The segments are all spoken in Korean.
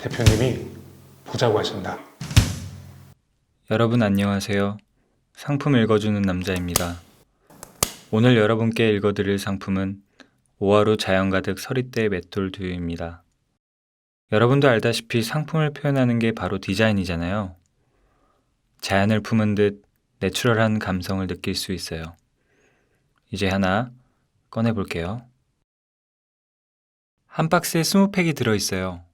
대표님이 보자고 하신다. 여러분 안녕하세요. 상품 읽어주는 남자입니다. 오늘 여러분께 읽어드릴 상품은 오하루 자연 가득 서리대 맷돌 두유입니다. 여러분도 알다시피 상품을 표현하는 게 바로 디자인이잖아요. 자연을 품은 듯 내추럴한 감성을 느낄 수 있어요. 이제 하나 꺼내볼게요. 한 박스에 20팩이 들어있어요.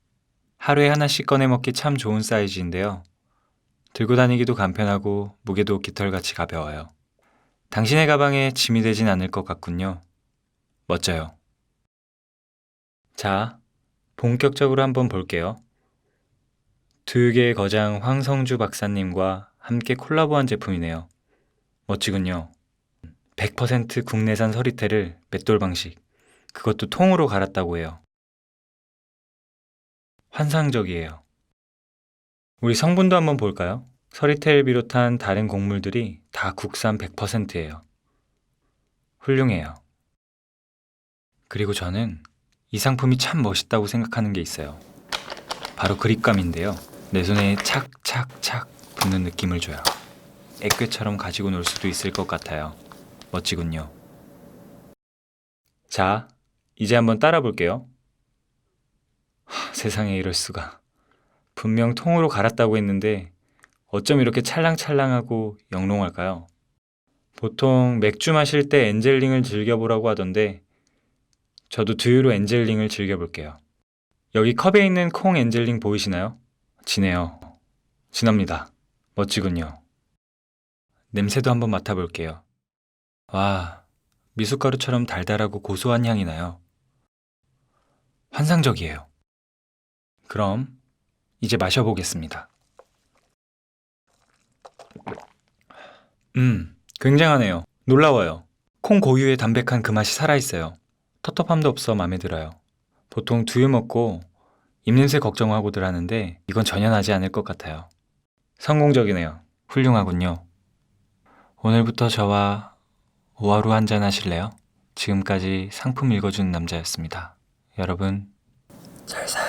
하루에 하나씩 꺼내 먹기 참 좋은 사이즈인데요. 들고 다니기도 간편하고 무게도 깃털같이 가벼워요. 당신의 가방에 짐이 되진 않을 것 같군요. 멋져요. 자, 본격적으로 한번 볼게요. 두유계의 거장 황성주 박사님과 함께 콜라보한 제품이네요. 멋지군요. 100% 국내산 서리태를 맷돌 방식, 그것도 통으로 갈았다고 해요. 환상적이에요. 우리 성분도 한번 볼까요? 서리태를 비롯한 다른 곡물들이 다 국산 100%예요. 훌륭해요. 그리고 저는 이 상품이 참 멋있다고 생각하는 게 있어요. 바로 그립감인데요. 내 손에 착착착 붙는 느낌을 줘요. 액괴처럼 가지고 놀 수도 있을 것 같아요. 멋지군요. 자, 이제 한번 따라 볼게요. 하, 세상에 이럴 수가. 분명 통으로 갈았다고 했는데 어쩜 이렇게 찰랑찰랑하고 영롱할까요? 보통 맥주 마실 때 엔젤링을 즐겨보라고 하던데 저도 두유로 엔젤링을 즐겨볼게요. 여기 컵에 있는 콩 엔젤링 보이시나요? 진해요. 진합니다. 멋지군요. 냄새도 한번 맡아볼게요. 와, 미숫가루처럼 달달하고 고소한 향이 나요. 환상적이에요. 그럼 이제 마셔보겠습니다. 음, 굉장하네요. 놀라워요. 콩 고유의 담백한 그 맛이 살아있어요. 텁텁함도 없어 마음에 들어요. 보통 두유 먹고 입냄새 걱정하고들 하는데 이건 전혀 나지 않을 것 같아요. 성공적이네요. 훌륭하군요. 오늘부터 저와 오하루 한잔 하실래요? 지금까지 상품 읽어주는 남자였습니다. 여러분, 잘 사요.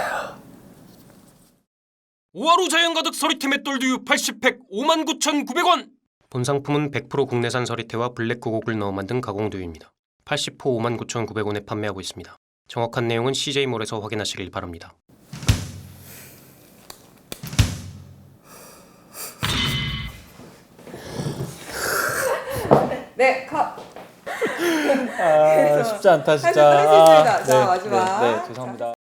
오하루 자연 가득 서리태 맷 돌두유 80팩 59,900원 본 상품은 100% 국내산 서리태와 블랙 고곡을 넣어 만든 가공두유입니다 80호 59,900원에 판매하고 있습니다 정확한 내용은 CJ몰에서 확인하시길 바랍니다 네, 컷. 아, 쉽지 않다, 진짜. 할수 있습니다. 자, 네, 마지막. 네, 네, 죄송합니다.